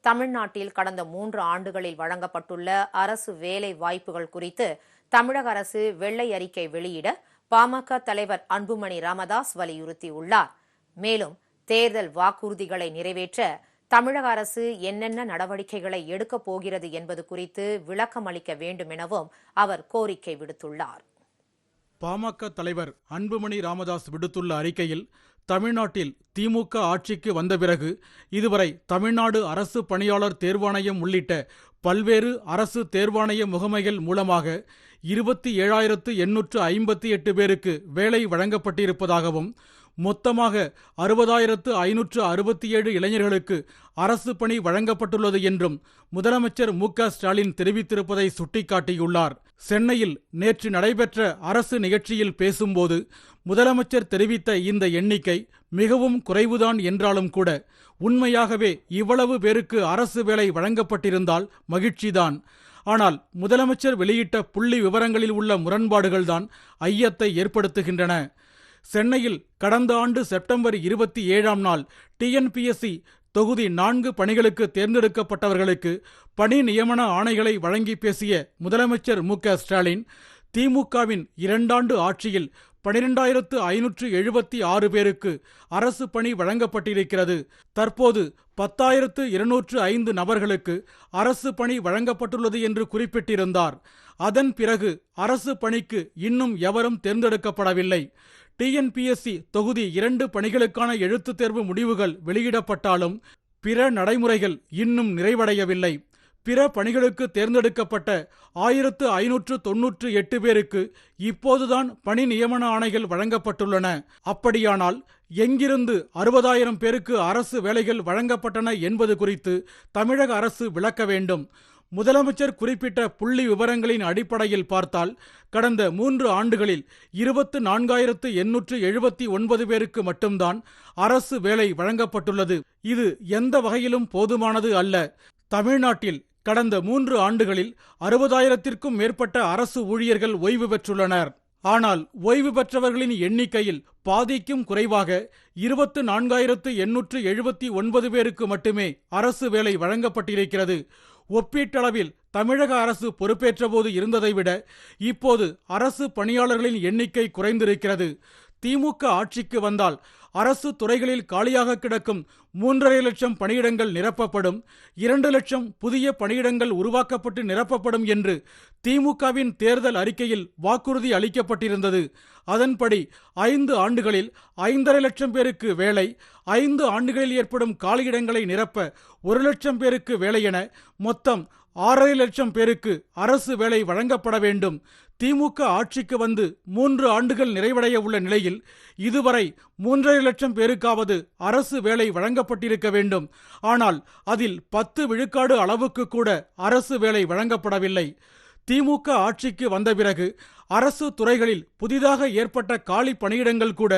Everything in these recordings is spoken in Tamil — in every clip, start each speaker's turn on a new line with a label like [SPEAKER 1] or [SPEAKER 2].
[SPEAKER 1] தமிழ்நாட்டில் கடந்த மூன்று ஆண்டுகளில் வழங்கப்பட்டுள்ள அரசு வேலை வாய்ப்புகள் குறித்து தமிழக அரசு வெள்ளை அறிக்கை வெளியிட பாமக தலைவர் அன்புமணி ராமதாஸ் வலியுறுத்தியுள்ளார். மேலும் தேர்தல் வாக்குறுதிகளை நிறைவேற்ற தமிழக அரசு என்னென்ன நடவடிக்கைகளை எடுக்கப் போகிறது என்பது குறித்து விளக்கம் அளிக்க வேண்டும் எனவும் அவர் கோரிக்கை விடுத்துள்ளார்.
[SPEAKER 2] பாமக தலைவர் அன்புமணி ராமதாஸ் விடுத்துள்ள அறிக்கையில் தமிழ்நாட்டில் திமுக ஆட்சிக்கு வந்த பிறகு இதுவரை தமிழ்நாடு அரசு பணியாளர் தேர்வாணையம் உள்ளிட்ட பல்வேறு அரசு தேர்வாணைய முகமைகள் மூலமாக இருபத்தி ஏழாயிரத்து எண்ணூற்று ஐம்பத்தி எட்டு பேருக்கு வேலை வழங்கப்பட்டிருப்பதாகவும் மொத்தமாக அறுபதாயிரத்து ஐநூற்று அறுபத்தி ஏழு இளைஞர்களுக்கு அரசு பணி வழங்கப்பட்டுள்ளது என்றும் முதலமைச்சர் மு க ஸ்டாலின் தெரிவித்திருப்பதை சுட்டிக்காட்டியுள்ளார். சென்னையில் நேற்று நடைபெற்ற அரசு நிகழ்ச்சியில் பேசும்போது முதலமைச்சர் தெரிவித்த இந்த எண்ணிக்கை மிகவும் குறைவுதான் என்றாலும் கூட உண்மையாகவே இவ்வளவு பேருக்கு அரசு வேலை வழங்கப்பட்டிருந்தால் மகிழ்ச்சிதான். ஆனால் முதலமைச்சர் வெளியிட்ட புள்ளி விவரங்களில் உள்ள முரண்பாடுகள்தான் ஐயத்தை ஏற்படுத்துகின்றன. சென்னையில் கடந்த ஆண்டு செப்டம்பர் இருபத்தி ஏழாம் நாள் டிஎன்பிஎஸ்சி தொகுதி நான்கு பணிகளுக்கு தேர்ந்தெடுக்கப்பட்டவர்களுக்கு பணி நியமன ஆணைகளை வழங்கி பேசிய முதலமைச்சர் மு க ஸ்டாலின் திமுகவின் இரண்டாண்டு ஆட்சியில் பனிரெண்டாயிரத்து ஐநூற்று எழுபத்தி ஆறு பேருக்கு அரசு பணி வழங்கப்பட்டிருக்கிறது. தற்போது பத்தாயிரத்து இருநூற்று ஐந்து நபர்களுக்கு அரசு பணி வழங்கப்பட்டுள்ளது என்று குறிப்பிட்டிருந்தார். அதன் பிறகு அரசு பணிக்கு இன்னும் எவரும் தேர்ந்தெடுக்கப்படவில்லை. டிஎன்பிஎஸ்சி தொகுதி இரண்டு பணிகளுக்கான எழுத்துத் தேர்வு முடிவுகள் வெளியிடப்பட்டாலும் பிற நடைமுறைகள் இன்னும் நிறைவடையவில்லை. பிற பணிகளுக்கு தேர்ந்தெடுக்கப்பட்ட ஆயிரத்து ஐநூற்று தொன்னூற்று எட்டு பேருக்கு இப்போதுதான் பணி நியமன ஆணைகள் வழங்கப்பட்டுள்ளன. அப்படியானால் எங்கிருந்து அறுபதாயிரம் பேருக்கு அரசு வேலைகள் வழங்கப்பட்டன என்பது குறித்து தமிழக அரசு விளக்க வேண்டும். முதலமைச்சர் குறிப்பிட்ட புள்ளி விவரங்களின் அடிப்படையில் பார்த்தால் கடந்த மூன்று ஆண்டுகளில் இருபத்து நான்காயிரத்து எண்ணூற்று எழுபத்தி ஒன்பது பேருக்கு மட்டும்தான் அரசு வேலை வழங்கப்பட்டுள்ளது. இது எந்த வகையிலும் போதுமானது அல்ல. தமிழ்நாட்டில் கடந்த மூன்று ஆண்டுகளில் அறுபதாயிரத்திற்கும் மேற்பட்ட அரசு ஊழியர்கள் ஓய்வு பெற்றுள்ளனர். ஆனால் ஓய்வு பெற்றவர்களின் எண்ணிக்கையில் பாதிக்கும் குறைவாக இருபத்து நான்காயிரத்து எண்ணூற்று எழுபத்தி ஒன்பது பேருக்கு மட்டுமே அரசு வேலை வழங்கப்பட்டிருக்கிறது. ஒப்பீட்டளவில் தமிழக அரசு பொறுப்பேற்றபோது இருந்ததை விட இப்போது அரசு பணியாளர்களின் எண்ணிக்கை குறைந்திருக்கிறது. திமுக ஆட்சிக்கு வந்தால் அரசு துறைகளில் காலியாக கிடக்கும் மூன்றரை லட்சம் பணியிடங்கள் நிரப்பப்படும் இரண்டு லட்சம் புதிய பணியிடங்கள் உருவாக்கப்பட்டு நிரப்பப்படும் என்று திமுகவின் தேர்தல் அறிக்கையில் வாக்குறுதி அளிக்கப்பட்டிருந்தது. அதன்படி ஐந்து ஆண்டுகளில் ஐந்தரை லட்சம் பேருக்கு வேலை ஐந்து ஆண்டுகளில் ஏற்படும் காலியிடங்களை நிரப்ப ஒரு லட்சம் பேருக்கு வேலை என மொத்தம் ஆறரை லட்சம் பேருக்கு அரசு வேலை வழங்கப்பட வேண்டும். திமுக ஆட்சிக்கு வந்து மூன்று ஆண்டுகள் நிறைவடைய உள்ள நிலையில் இதுவரை மூன்றரை லட்சம் பேருக்காவது அரசு வேலை வழங்கப்பட்டிருக்க வேண்டும். ஆனால் அதில் பத்து விழுக்காடு அளவுக்கு கூட அரசு வேலை வழங்கப்படவில்லை. திமுக ஆட்சிக்கு வந்த பிறகு அரசு துறைகளில் புதிதாக ஏற்பட்ட காலி பணியிடங்கள் கூட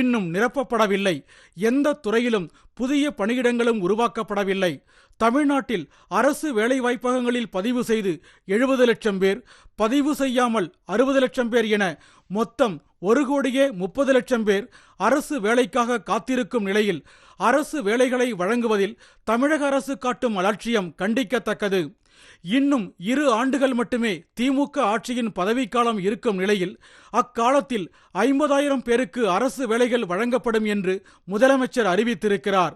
[SPEAKER 2] இன்னும் நிரப்பப்படவில்லை. எந்த துறையிலும் புதிய பணியிடங்களும் உருவாக்கப்படவில்லை. தமிழ்நாட்டில் அரசு வேலைவாய்ப்பகங்களில் பதிவு செய்து எழுபது லட்சம் பேர் பதிவு செய்யாமல் அறுபது லட்சம் பேர் என மொத்தம் ஒரு கோடியே முப்பது லட்சம் பேர் அரசு வேலைக்காக காத்திருக்கும் நிலையில் அரசு வேலைகளை வழங்குவதில் தமிழக அரசு காட்டும் அலட்சியம் கண்டிக்கத்தக்கது. இன்னும் இரு ஆண்டுகள் மட்டுமே திமுக ஆட்சியின் பதவிக்காலம் இருக்கும் நிலையில் அக்காலத்தில் ஐம்பதாயிரம் பேருக்கு அரசு வேலைகள் வழங்கப்படும் என்று முதலமைச்சர் அறிவித்திருக்கிறார்.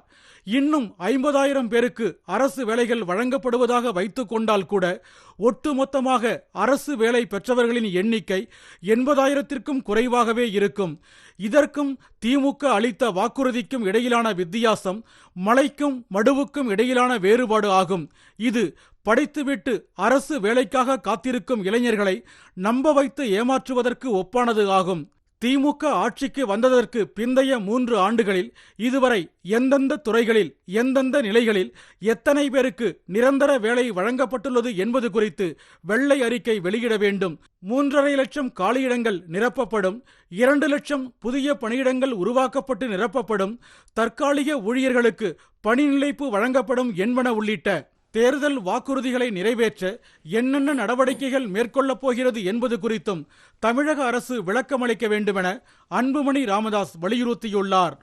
[SPEAKER 2] இன்னும் ஐம்பதாயிரம் பேருக்கு அரசு வேலைகள் வழங்கப்படுவதாக வைத்துக் கொண்டால் கூட ஒட்டுமொத்தமாக அரசு வேலை பெற்றவர்களின் எண்ணிக்கை எண்பதாயிரத்திற்கும் குறைவாகவே இருக்கும். இதற்கும் திமுக அளித்த வாக்குறுதிக்கும் இடையிலான வித்தியாசம் மலைக்கும் மடுவுக்கும் இடையிலான வேறுபாடு ஆகும். இது படித்துவிட்டு அரசு வேலைக்காக காத்திருக்கும் இளைஞர்களை நம்ப வைத்து ஏமாற்றுவதற்கு ஒப்பானது ஆகும். திமுக ஆட்சிக்கு வந்ததற்கு பிந்தைய மூன்று ஆண்டுகளில் இதுவரை எந்தெந்த துறைகளில் எந்தெந்த நிலைகளில் எத்தனை பேருக்கு நிரந்தர வேலை வழங்கப்பட்டுள்ளது என்பது குறித்து வெள்ளை அறிக்கை வெளியிட வேண்டும். மூன்றரை லட்சம் காலியிடங்கள் நிரப்பப்படும் இரண்டு லட்சம் புதிய பணியிடங்கள் உருவாக்கப்பட்டு நிரப்பப்படும் தற்காலிக ஊழியர்களுக்கு பணி நிலைப்பு வழங்கப்படும் என்பன உள்ளிட்ட தேர்தல் வாக்குறுதிகளை நிறைவேற்ற என்னென்ன நடவடிக்கைகள் மேற்கொள்ளப் போகிறது என்பது குறித்தும் தமிழக அரசு விளக்கமளிக்க வேண்டுமென அன்புமணி ராமதாஸ் வலியுறுத்தியுள்ளார்.